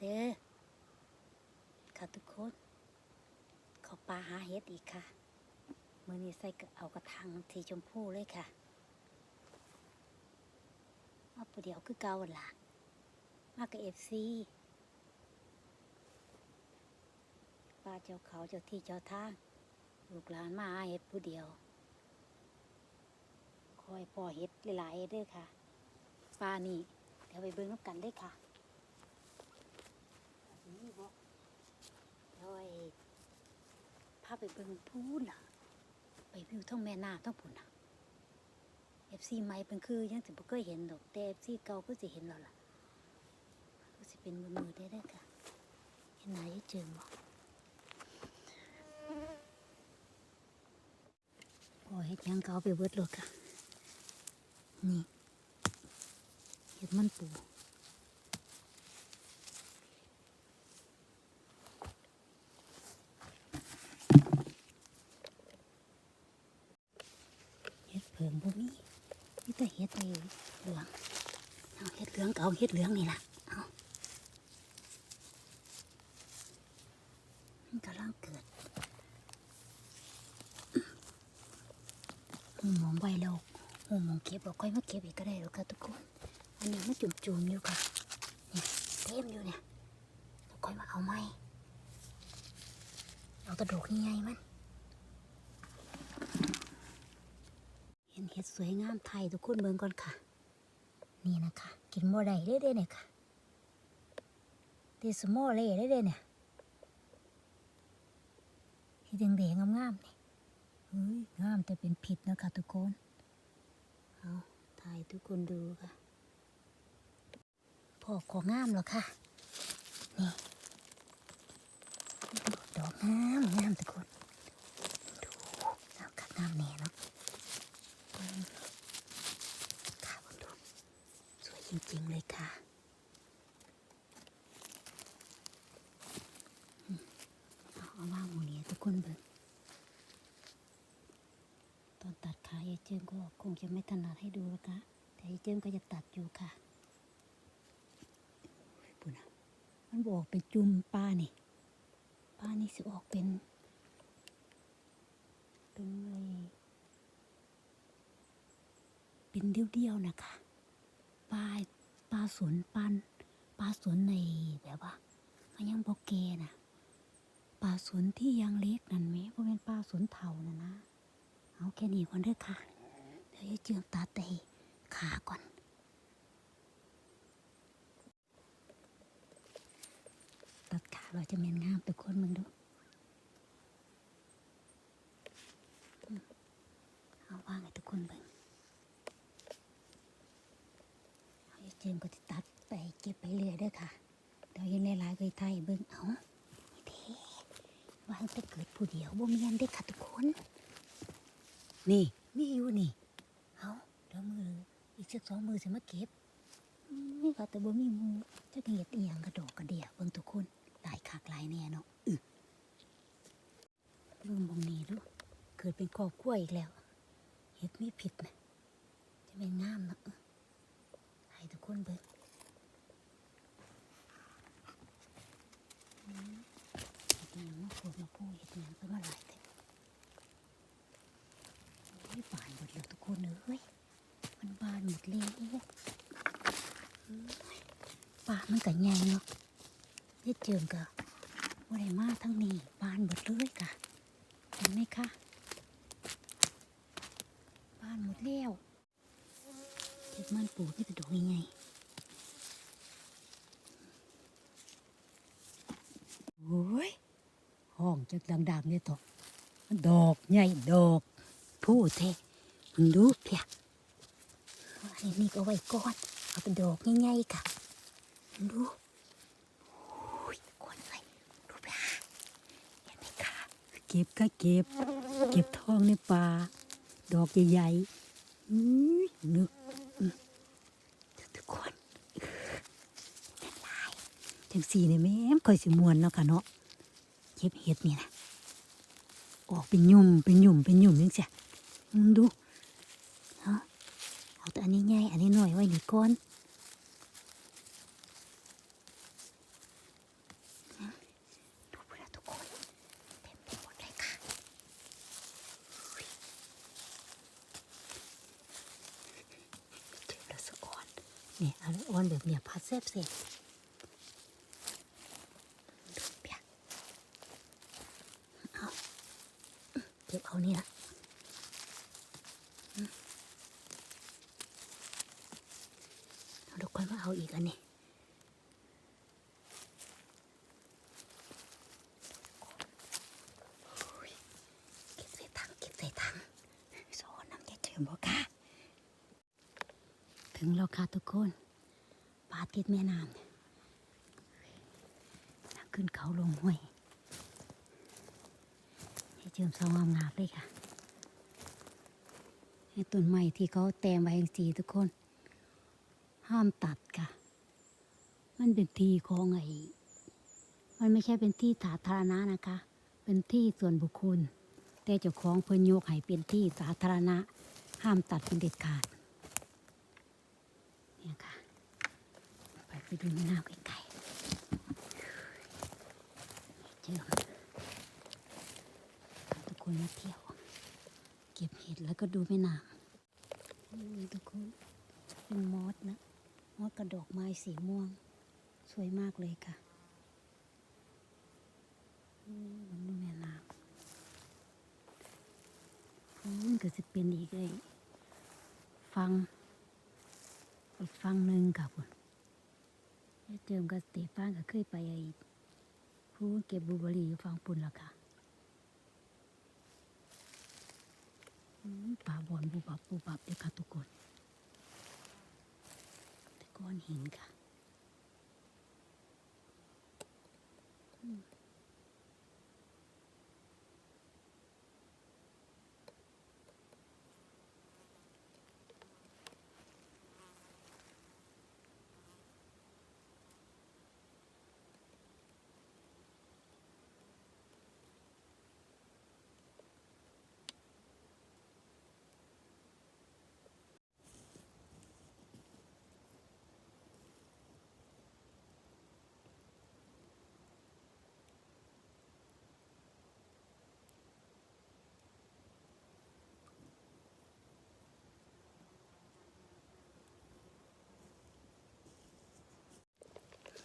เด้อค่ะทุกคนขาปลาหาเห็ดอีกค่ะ มือนี้ใส่กระเอากระทังสีชมพูเลยค่ะเอาปเดี๋ยวคือเกาหล่ะ มากกับเอฟซีป้าเจ้าเขาเจ้าที่เจ้าทางลูกหลานมาหาเห็ดผู้เดียว คอยพ่อเห็ดหลายๆเด้อค่ะปลานี่ เดี๋ยวไปเบิ่งน้ำกันเด้ค่ะ นี่บ่เดี๋ยวไอ้พาไปเบิ่งพูนล่ะ ไปวิวท้องแม่น้ำท้องปุ่นน่ะเอฟซีใหม่เป็นคือยังสิบ่เคยเห็นดอกแต่เอฟซีเก่าก็สิเห็นแล้วล่ะก็สิเป็นมือมือได้เด้ค่ะเห็นหน้ายังเจิงบ่พอเฮ็ดยังก็เอาไปเบิดโลดค่ะนี่เห็ดมันปูเห็ดเผิงบ่มี มีแต่เห็ดเหลืองเอาเห็ดเหลืองก็เอาเห็ดเหลืองนี่ล่ะเอามันกำลังเกิดหมองไวแล้วหูมองเก็บเราค่อยมาเก็บอีกก็ได้หรอกค่ะทุกคน อันนี้มันจุ่มๆอยู่ค่ะเนี่ยเต็มอยู่เนี่ยเราค่อยมาเอาไม้เอากระดูกใหญ่ๆมัน เห็ดสวยงามไทยทุกคนเบิ่งก่อนค่ะ นี่นะคะ กินโมได้เด้ๆเนี่ยค่ะตีสโมอเลยเด้ๆเนี่ยเห็ดแดงๆงามๆนี่เฮ้ยงามแต่เป็นผิดนะคะทุกคนเอาถ่ายทุกคนดูค่ะพอของงามแล้วค่ะ นี่ดอกงามงามทุกคนดูงามกัดงามแน่เนาะอืมค่ะคุณดูสวยจริงๆเลยค่ะอืมเอาเอาว่างหมูนี้ทุกคนเบิ่ง ตอนตัดขายายเจิมก็คงจะไม่ถนัดให้ดูนะคะ แต่ยายเจิมก็จะตัดอยู่ค่ะปุ่นะมันบอกเป็นจุ่มปลานี่ปลานี่สิออกเป็น เป็นอะไรเป็นเดียวๆนะคะปลาปลาสวนปันปลาสวนในแบบว่ามันยังบอกแกนะปลาสวนที่ยังเล็กนั่นไหมเพราะเป็นปลาสวนเถานะนะ เอาแค่นี้ก่อนเด้อค่ะ เดี๋ยวยายเจือมตาเตะขาก่อนตัดขาเราจะเมนงามทุกคนมึงดูเอาว่างให้ทุกคนเบิ่งเอาอย่าเจิมก็จะตัดไปเก็บไปเรื่อยเด้วยค่ะ เดี๋ยวยังหลายๆก็ไทยเบิ่งเอานี่เด้วางแต่เกิดผู้เดียวบ่มีอันได้ค่ะทุกคน นี่มีอยู่นี่เอาเดี๋ยวมืออีกสักสองมือจะมาเก็บนี่ค่ะแต่บ่มีหมูจะเห็ดเอียงกระโดอกกระเดียเบิ่งทุกคนหลายคักหลายแน่เนาะอึเบิ่งบงนี้ดูเกิดเป็นครอบครัวอีกแล้วเห็ดมีผิดนะจะเป็นงามเนาะให้ทุกคนเบิ่งเห็ดอีหยังมาพูดมาพูดเห็ดอีหยังก็มาหลายแต่ อ้ยบานหมดแล้วทุกคนเอ้ยมันบานหมดเลยป่ามันก็ใหญ่เนาะยายเจิมก็ว่ได้มาทั้งนี้บานหมดเลยกะเห็นไหมคะบานหมดแล้วเห็ดมันปลูกนี่เป็นดอกยังไงโอ้ยห้องจักดังๆเนี่ยต่อดอกใหญ่ดอก ผู้เทมึงดูเพียอันนี้ก็ไว้ก่อนเอาเป็นดอกใหญ่ๆค่ะดูคนเลยดูปลาเห็นไหมคะเก็บก็เก็บ เก็บทองในป่าดอกใหญ่ๆอื้อนึกอื้อทุกคนเออแม่นลายจังสี่เนี่ยแม่มคอยสิมวนเนาะค่ะเนาะเก็บเห็ดนี่นะออกเป็นยุ่มเป็นยุ่มเป็นยุ่มจังซี่มึง ดูฮะเอาแต่อันนี้ใหญ่อันนี้หน่อยไว้นี่ก่อนี่เอาอ่อนแบบเนี้ยพัดเสบเปียเอาเก็บเอานี่ละ ใส่ถังโซน้ำจะเจิมบ่ค่ะถึงแล้วค่ะทุกคนปาติดแม่น้ำน้ำขึ้นเขาลงห้วยให้เจิมสองงามงามเลยค่ะให้ต้นไม้ที่เขาแตมไว้สีทุกคน ห้ามตัดค่ะ มันเป็นที่ของไอ้มันไม่ใช่เป็นที่สาธารณะนะคะ เป็นที่ส่วนบุคคล แต่เจ้าของเพิ่นโยกให้เป็นที่สาธารณะ ห้ามตัดเป็นเด็ดขาดเนี่ยค่ะไปไปดูแม่น้ำไกลๆเจอทุกคนมาเที่ยว เก็บเห็ดแล้วก็ดูแม่น้ำทุกคนเป็นมอสนะมอสกระดอกไม้สีม่วง สวยมากเลยค่ะมันดูแม่นำอืมก็จะเป็นอีกเลยฟัง อีกฟังหนึ่งกับคุณเจิมกับสเตฟานก็เคยไปไอ้ผู้เก็บบูเบอรี่อยู่ฟังปุ่นล้วค่ะป่าบอนบูบับบูบับเลยค่ะทุกคนแต่ก้อนหินค่ะอื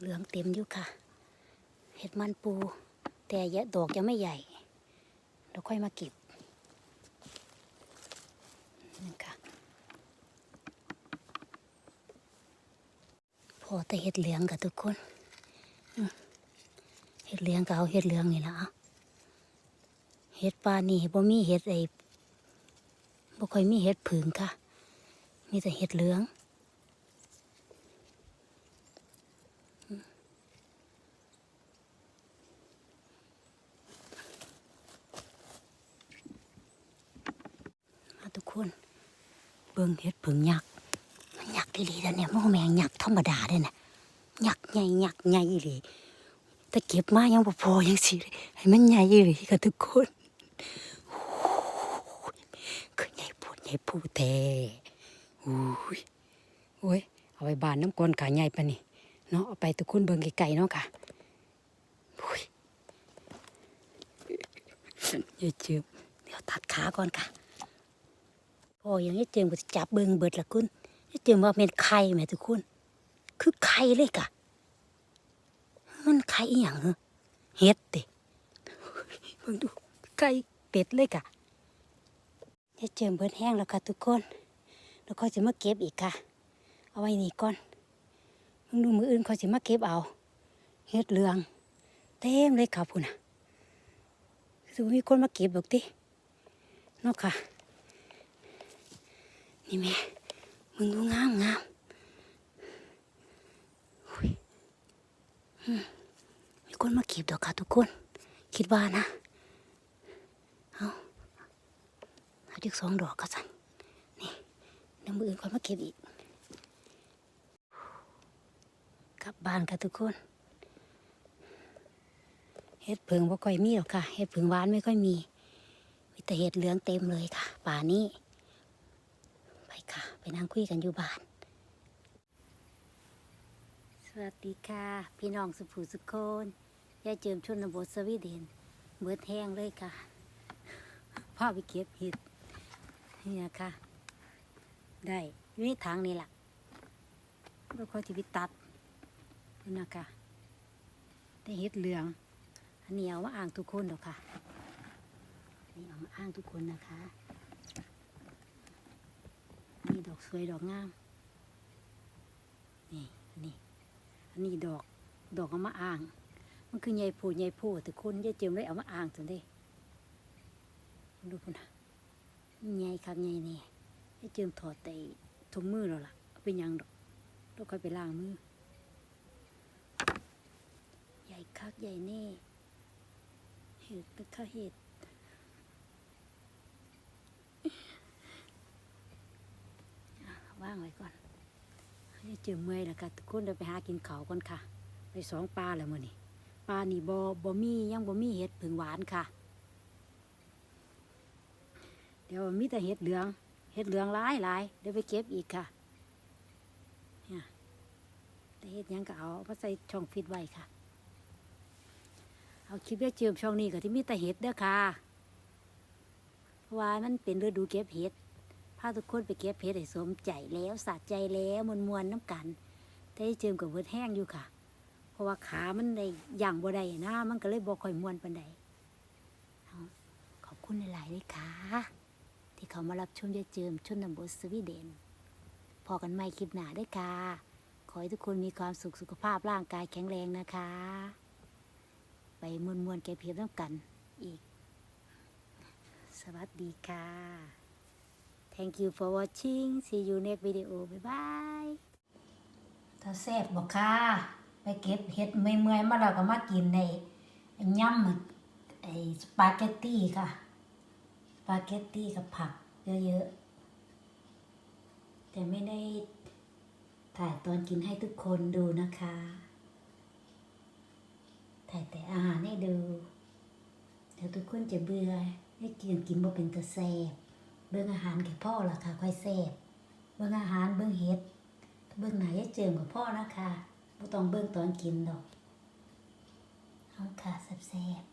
เหลืองเต็มอยู่ค่ะ เห็ดมันปู แต่ยะดอกยังไม่ใหญ่เราค่อยมาเก็บนี่ค่ะพอแต่เห็ดเหลืองกับทุกคนเห็ดเหลืองก็เอาเห็ดเหลืองนี่ละเอาเห็ดปลานี่บ่มีเห็ดไอ้บ่ค่อยมีเห็ดผึ่งค่ะ มีแต่เห็ดเหลือง มาทุกคน เบิ่งเห็ดผึ่งยักษ์มันยักษ์ดีๆแล้วเนี่ยมันบ่แมงยักษ์ธรรมดาเด้นะยักษ์ใหญ่ยักษ์ใหญ่เลยแต่เก็บมายังบ่พอยังสิให้มันใหญ่เลยค่ะทุกคนโอ้ยคือใหญ่พูดใหญ่พูดแท้โอ้ยโอ้ยเอาไปบานน้ำก้นขาใหญ่ปะนี่เนาะเอาไปทุกคนเบิ่งไกลๆเนาะค่ะโอ้ยอย่าเจ็บเดี๋ยวตัดขาก่อนค่ะ พออย่างนี้เจิมก็จับเบิงเบิดละคุณเจิมว่าเป็นไข่แม่ทุกคนคือไข่เลยกะ มันไข่อย่างเหรอเฮ็ดติเบิ่งดูไข่เป็ดเลยกะจะเจิมเบิดแห้งแล้วค่ะทุกคนแล้วก็จะมาเก็บอีกค่ะ เอาไว้นี่ก่อนมึงดูมืออื่นเขาจะมาเก็บเอาเฮ็ดเหลือง เต็มเลยค่ะพุ่นน่ะคือมีคนมาเก็บดอกติเนาะค่ะ นี่แม่มึงดูงามงามอุ๊ยอืมมีคนมาเก็บดอกค่ะทุกคน คิดว่านะ เอาเอาจึกสองดอกก็สั่นนี่เดี๋ยวมืออื่นคนมาเก็บอีก กลับบ้านค่ะทุกคนเห็ดเพิงบ่ค่อยมีหรอกค่ะ เห็ดเพิงหวานไม่ค่อยมี มีแต่เห็ดเหลืองเต็มเลยค่ะ ป่านี้ นั่งคุยกันอยู่บ้าน สวัสดีค่ะ พี่น้องสุภูสุโคนยายเจิมชนบทสวีเดน เบิดแห้งเลยค่ะพาไปเก็บเห็ดเนี่ยค่ะ ได้อยู่ในถังนี่แหละแล้วค่อยที่ไปตัดนี่นะคะได้เฮ็ดเหลือง อันนี้เอามาอ่างทุกคนดอกค่ะ อันนี้เอามาอ่างทุกคนนะคะ ดอกสวยดอกงาม นี่อันนี้อันนี้ดอกดอกเอามาอ่าง มันคือใหญ่ผูใหญ่ผูแต่คนยายเจิมเลยเอามาอ่างจังเด้ดูพุ่นนะใหญ่คักใหญ่นี่ยายเจิมถอดแต่ถุงมือแล้วล่ะเป็นยังดอกแล้วค่อยไปล้างมือ ใหญ่คักใหญ่แน่เห็ดนะคะเห็ดอะว่างไว้ก่อนเจอเมื่อยแล้วค่ะทุกคนเดี๋ยวไปหากินเขาก่อนค่ะไปสองปลาแล้วมื้อนี้ปลานี่บ่บ่มียังบ่มีเห็ดผึ่งหวานค่ะ เดี๋ยวมีแต่เห็ดเหลืองเห็ดเหลืองหลายหลายเดี๋ยวไปเก็บอีกค่ะเนี่ยแต่เห็ดยังก็เอามาใส่ช่องฟิตไว้ค่ะ เอาคลิปเรียกเจิมช่องนี้ก็ที่มีแต่เห็ดเด้อค่ะเพราะว่ามันเป็นฤดูเก็บเห็ด พาทุกคนไปเก็บเห็ดให้สมใจแล้วสะใจแล้วมวนมวนน้ำกันแต่เจิมกับเวิร์ดแห้งอยู่ค่ะ เพราะว่าขามันได้ย่างบ่ได้นะ มันก็เลยบ่ค่อยมวนปานใดอาขอบคุณหลายๆเลยค่ะ ที่เขามารับชมยาเจิมชนนบทสวีเดน พอกันใหม่คลิปหน้าด้วยค่ะ ขอให้ทุกคนมีความสุขสุขภาพร่างกายแข็งแรงนะคะ ไปมวนมวนแกบเพียบน้ำกันอีก สวัสดีค่ะ thank you for watching see you next video bye bye ถ้าแซ่บบอกค่ะไปเก็บเห็ดเมื่อยๆมาแล้วก็มากินในย่ำมันไอ้สปาเกตตี้ค่ะ สปาเกตตี้กับผักเยอะๆ แต่ไม่ได้ถ่ายตอนกินให้ทุกคนดูนะคะ ถ่ายแต่อาหารให้ดู เดี๋ยวทุกคนจะเบื่อให้กินกินบ่เป็นตะแซ่บ เบิ่งอาหารแก่พ่อละค่ะค่อยแซ่บเบิ่งอาหารเบิ่งเห็ดเบิ่งหน้าให้เจิมกับพ่อนะคะบ่ต้องเบิ่งตอนกินดอกเอาค่ะแซ่บ